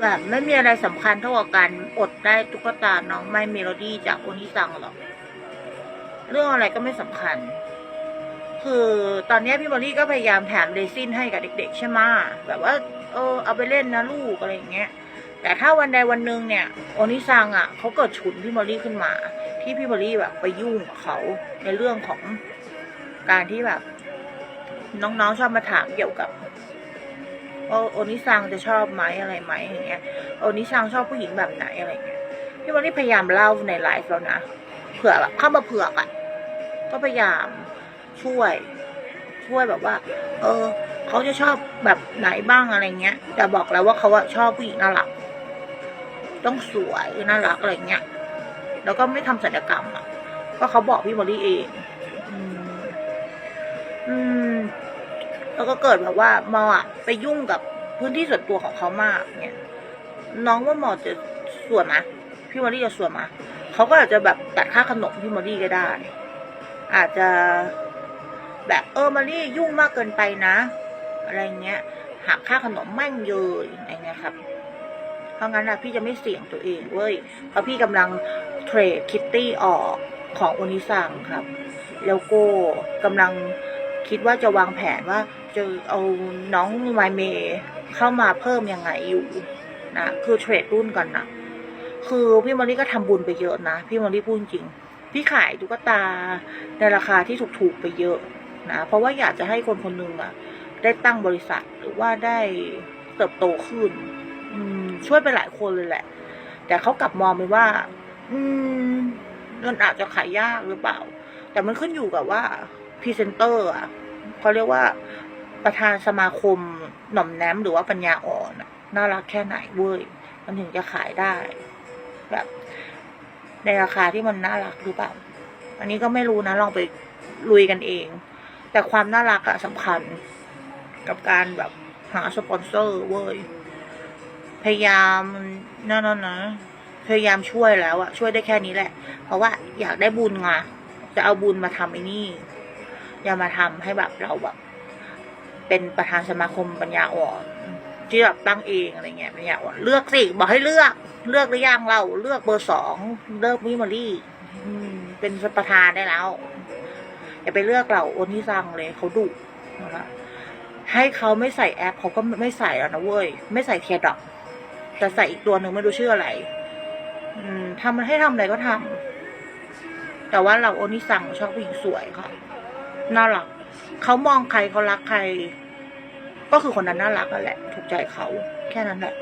แบบไม่มีอะไรสำคัญเท่ากับการอดได้ตุ๊กตาน้องไม่เมโลดี้จากโอนิซังหรอก เรื่องอะไรก็ไม่สำคัญ คือตอนนี้พี่มอลลี่ก็พยายามแถมเรซินให้กับเด็ก ๆ ใช่ไหมแบบว่า เออเอาไปเล่นนะลูกอะไรอย่างเงี้ย แต่ถ้าวันใดวันหนึ่งเนี่ยโอนิซังอะเขาเกิดฉุนพี่มอลลี่ขึ้นมา ที่พี่มอลลี่แบบไปยุ่งกับเขาในเรื่องของการที่แบบ น้องๆชอบมาถามเกี่ยวกับ ว่าโอนิซังจะชอบไหมอะไรไหมอย่างเงี้ยโอนิซังชอบผู้หญิงแบบไหนอะไรเงี้ยพี่มอลลี่พยายามเล่าในไลฟ์แล้วนะเผื่อเข้ามาเผื่อกอะก็พยายามช่วย ช่วยแบบว่า เออเขาจะชอบแบบไหนบ้างอะไรเงี้ย แต่บอกแล้วว่าเขาอะชอบผู้หญิงน่ารัก ต้องสวยน่ารักอะไรเงี้ยแล้วก็ไม่ทำศัลยกรรมอะก็เขาบอกพี่มอลลี่เอง อืมอืม แล้วก็เกิดแบบว่ามออะไปยุ่งกับพื้นที่ส่วนตัวของเขามากเนี่ย น้องว่ามอจะส่วนมะพี่มอลลี่จะส่วนมะเขาก็อาจจะแบบตัดค่าขนมพี่มอลลี่ก็ได้ อาจจะแบบเออมอลลี่ยุ่งมากเกินไปนะ อะไรเงี้ยหักค่าขนมแม่งเยยอะไรเงี้ยครับ เพราะงั้นนะพี่จะไม่เสี่ยงตัวเองเว้ยเพราะพี่กำลังเทรดคิตตี้ออกของโอนิซังครับ แล้วก็กำลัง คิดว่าจะวางแผนว่าจะเอาน้องไมเมเข้ามาเพิ่มยังไงอยู่นะคือเทรดรุ่นกันนะคือพี่มอลลี่ก็ทำบุญไปเยอะนะ พี่มอลลี่พูดจริง พี่ขายตุ๊กตาในราคาที่ถูกๆไปเยอะนะเพราะว่าอยากจะให้คนคนหนึ่งอะได้ตั้งบริษัทหรือว่าได้เติบโตขึ้น อืม ช่วยไปหลายคนเลยแหละ แต่เขากลับมองไปว่า อืมมันอาจจะขายยากหรือเปล่า แต่มันขึ้นอยู่กับว่าพรีเซนเตอร์อะ เขาเรียกว่าประธานสมาคมหน่อมแนมหรือว่าปัญญาอ่อนน่ารักแค่ไหนเว้ย มันถึงจะขายได้ แบบ ในราคาที่มันน่ารักหรือเปล่า อันนี้ก็ไม่รู้นะลองไปลุยกันเอง แต่ความน่ารักอะสำคัญกับการแบบหาสปอนเซอร์เว้ย พยายามนั่นนะพยายามช่วยแล้วอะช่วยได้แค่นี้แหละ เพราะว่าอยากได้บุญไงจะเอาบุญมาทำไอ้นี่ อย่ามาทำให้แบบเราแบบ เป็นประธานสมาคมปัญญาอ่อนที่แบบตั้งเองอะไรเงี้ยปัญญาอ่อนเลือกสิบอกให้เลือก เลือกหรือยังเราเลือกเบอร์สองเลือกมิมอรี่เป็นประธานได้แล้วอย่าไปเลือกเราโอนที่สั่งเลยเขาดุนะคะให้เขาไม่ใส่แอปเขาก็ไม่ใส่แล้วนะเว้ย ไม่ใส่เทียดอกแต่ใส่อีกตัวหนึ่งไม่รู้ชื่ออะไร อืมทำมันให้ทำอะไรก็ทำแต่ว่าเราโอนิสั่งชอบผู้หญิงสวยค่ะ น่ารักเขามองใครเขารักใคร ก็คือคนนั้นน่ารักนั่นแหละ ถูกใจเขาแค่นั้นแหละ